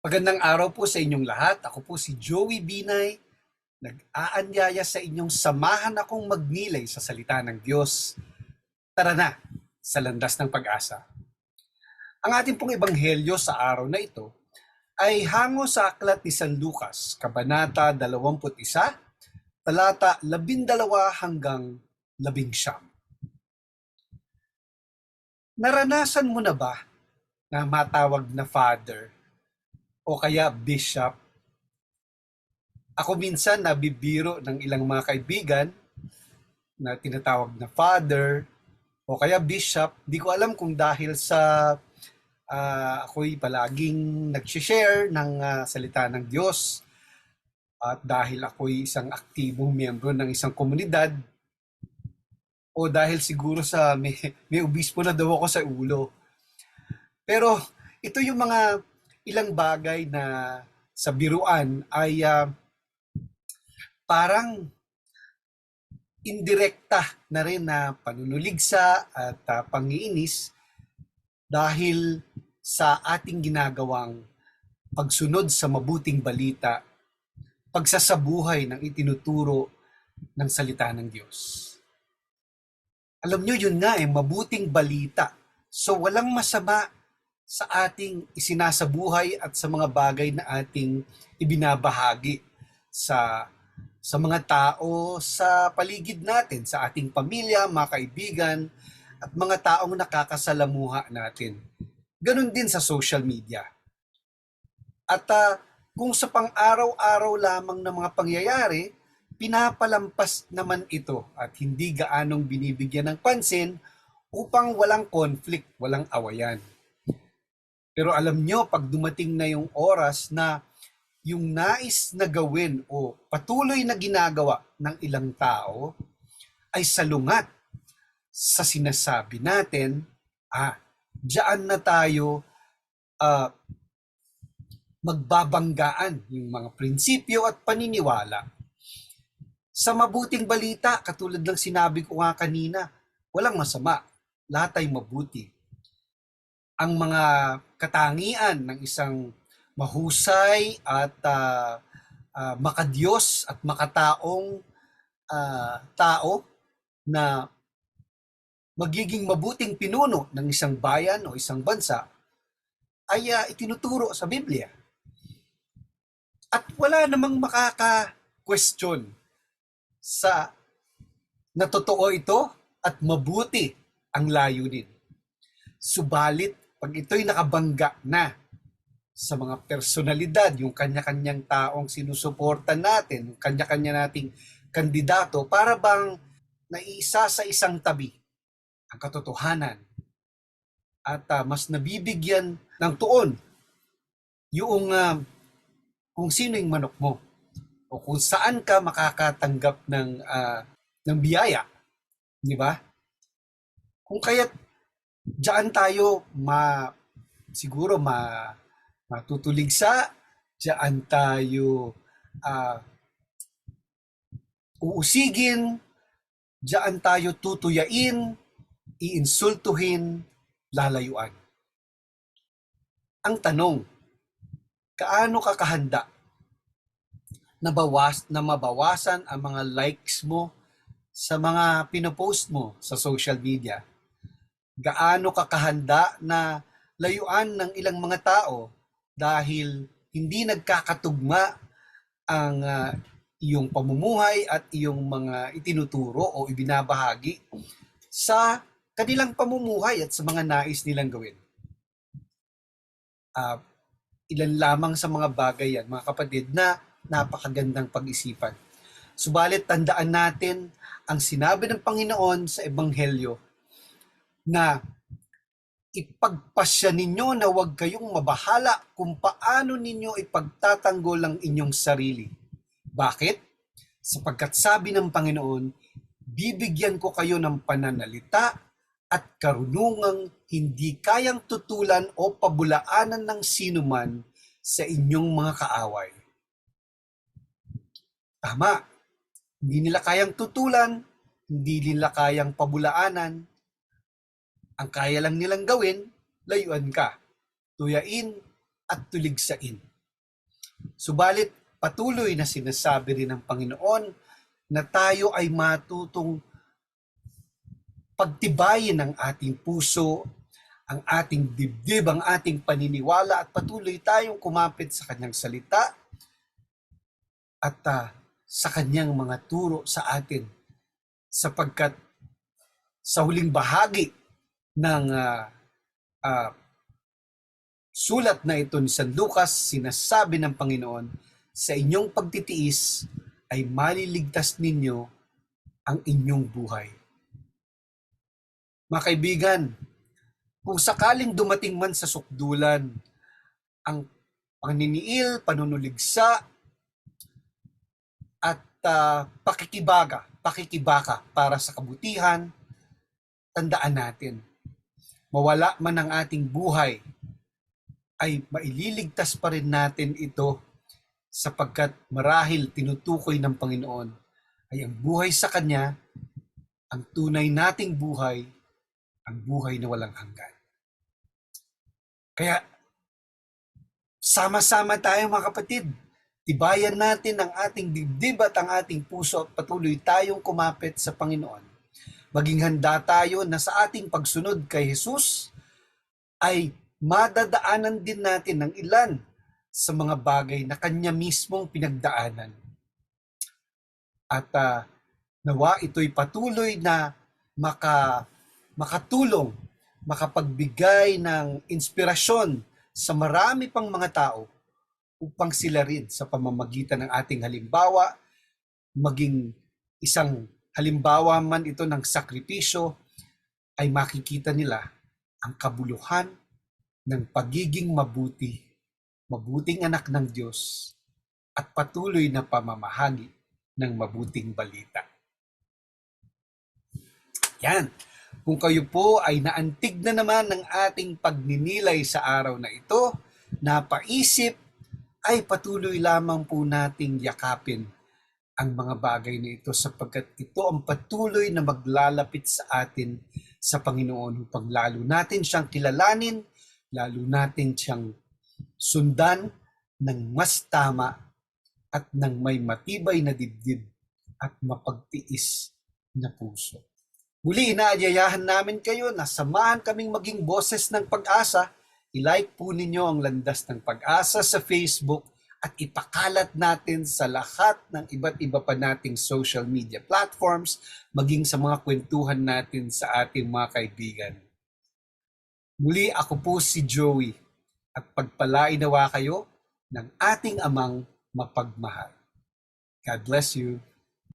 Magandang araw po sa inyong lahat. Ako po si Joey Binay. Nag-aanyaya sa inyong samahan akong magnilay sa salita ng Diyos. Tara na sa landas ng pag-asa. Ang ating pong ebanghelyo sa araw na ito ay hango sa aklat ni San Lucas, Kabanata 21, talata 12 hanggang 11. Naranasan mo na ba na matawag na father o kaya bishop. Ako minsan nabibiro ng ilang mga kaibigan na tinatawag na father o kaya bishop. Di ko alam kung dahil sa uh, ako'y palaging nag-share ng uh, salita ng Diyos at dahil ako'y isang aktibong miyembro ng isang komunidad o dahil siguro sa may, may obispo na daw ako sa ulo. Pero ito yung mga ilang bagay na sa biruan ay uh, parang indirekta na rin na panunuligsa at uh, pangiinis dahil sa ating ginagawang pagsunod sa mabuting balita, pagsasabuhay ng itinuturo ng salita ng Diyos. Alam nyo yun nga eh, mabuting balita. So walang masama sa ating isinasabuhay at sa mga bagay na ating ibinabahagi sa sa mga tao sa paligid natin, sa ating pamilya, mga kaibigan, at mga taong nakakasalamuha natin. Ganon din sa social media. At uh, kung sa pang-araw-araw lamang ng mga pangyayari, pinapalampas naman ito at hindi gaanong binibigyan ng pansin upang walang conflict, walang awayan. Pero alam nyo, pag dumating na yung oras na yung nais na gawin o patuloy na ginagawa ng ilang tao ay salungat sa sinasabi natin, ah, diyan na tayo uh, magbabanggaan yung mga prinsipyo at paniniwala. Sa mabuting balita, katulad ng sinabi ko nga kanina, walang masama. Lahat ay mabuti ang mga katangian ng isang mahusay at uh, uh, makadiyos at makataong uh, tao na magiging mabuting pinuno ng isang bayan o isang bansa ay uh, itinuturo sa Biblia. At wala namang makaka-question sa na totoo ito at mabuti ang layunin. Subalit pag ito'y nakabangga na sa mga personalidad, yung kanya-kanyang taong sinusuporta natin, yung kanya-kanya nating kandidato, para bang naiisa sa isang tabi ang katotohanan at uh, mas nabibigyan ng tuon yung uh, kung sino yung manok mo o kung saan ka makakatanggap ng uh, ng biyaya, di ba? Kung kaya't diyan tayo ma siguro ma matutulig sa diyan tayo uh, uusigin diyan tayo tutuyain iinsultuhin lalayuan. Ang tanong kaano ka kahanda? Na bawas na mabawasan ang mga likes mo sa mga pinopost mo sa social media gaano ka kahanda na layuan ng ilang mga tao dahil hindi nagkakatugma ang uh, iyong pamumuhay at iyong mga itinuturo o ibinabahagi sa kanilang pamumuhay at sa mga nais nilang gawin. Uh, ilan lamang sa mga bagay yan, mga kapatid, na napakagandang pag-isipan. Subalit tandaan natin ang sinabi ng Panginoon sa Ebanghelyo na ipagpasya ninyo na huwag kayong mabahala kung paano ninyo ipagtatanggol ang inyong sarili. Bakit? Sapagkat sabi ng Panginoon, bibigyan ko kayo ng pananalita at karunungang hindi kayang tutulan o pabulaanan ng sinuman sa inyong mga kaaway. Tama, hindi nila kayang tutulan, hindi nila kayang pabulaanan, ang kaya lang nilang gawin, layuan ka, tuyain at tuligsain. Subalit patuloy na sinasabi rin ng Panginoon na tayo ay matutong pagtibayin ang ating puso, ang ating dibdib, ang ating paniniwala at patuloy tayong kumapit sa kanyang salita at ah, sa kanyang mga turo sa atin sapagkat sa huling bahagi ng ah, ah, sulat na ito ni San Lucas, sinasabi ng Panginoon, sa inyong pagtitiis ay maliligtas ninyo ang inyong buhay. Mga kaibigan, kung sakaling dumating man sa sukdulan ang paniniil, panunuligsa, at ah, pakikibaga, pakikibaka para sa kabutihan, tandaan natin, mawala man ang ating buhay, ay maililigtas pa rin natin ito sapagkat marahil tinutukoy ng Panginoon ay ang buhay sa Kanya, ang tunay nating buhay, ang buhay na walang hanggan. Kaya, sama-sama tayo mga kapatid. Tibayan natin ang ating dibdib at ang ating puso at patuloy tayong kumapit sa Panginoon. Maging handa tayo na sa ating pagsunod kay Jesus ay madadaanan din natin ng ilan sa mga bagay na kanya mismong pinagdaanan. At ah, nawa ito'y patuloy na maka, makatulong, makapagbigay ng inspirasyon sa marami pang mga tao upang sila rin sa pamamagitan ng ating halimbawa, maging isang halimbawa man ito ng sakripisyo, ay makikita nila ang kabuluhan ng pagiging mabuti, mabuting anak ng Diyos, at patuloy na pamamahagi ng mabuting balita. Yan. Kung kayo po ay naantig na naman ng ating pagninilay sa araw na ito, napaisip, ay patuloy lamang po nating yakapin ang mga bagay na ito sapagkat ito ang patuloy na maglalapit sa atin sa Panginoon upang lalo natin siyang kilalanin, lalo natin siyang sundan ng mas tama at ng may matibay na dibdib at mapagtiis na puso. Muli, inaadyayahan namin kayo na samahan kaming maging boses ng pag-asa. I-like po ninyo ang Landas ng Pag-asa sa Facebook at ipakalat natin sa lahat ng iba't iba pa nating social media platforms, maging sa mga kwentuhan natin sa ating mga kaibigan. Muli ako po si Joey at pagpalain nawa kayo ng ating amang mapagmahal. God bless you.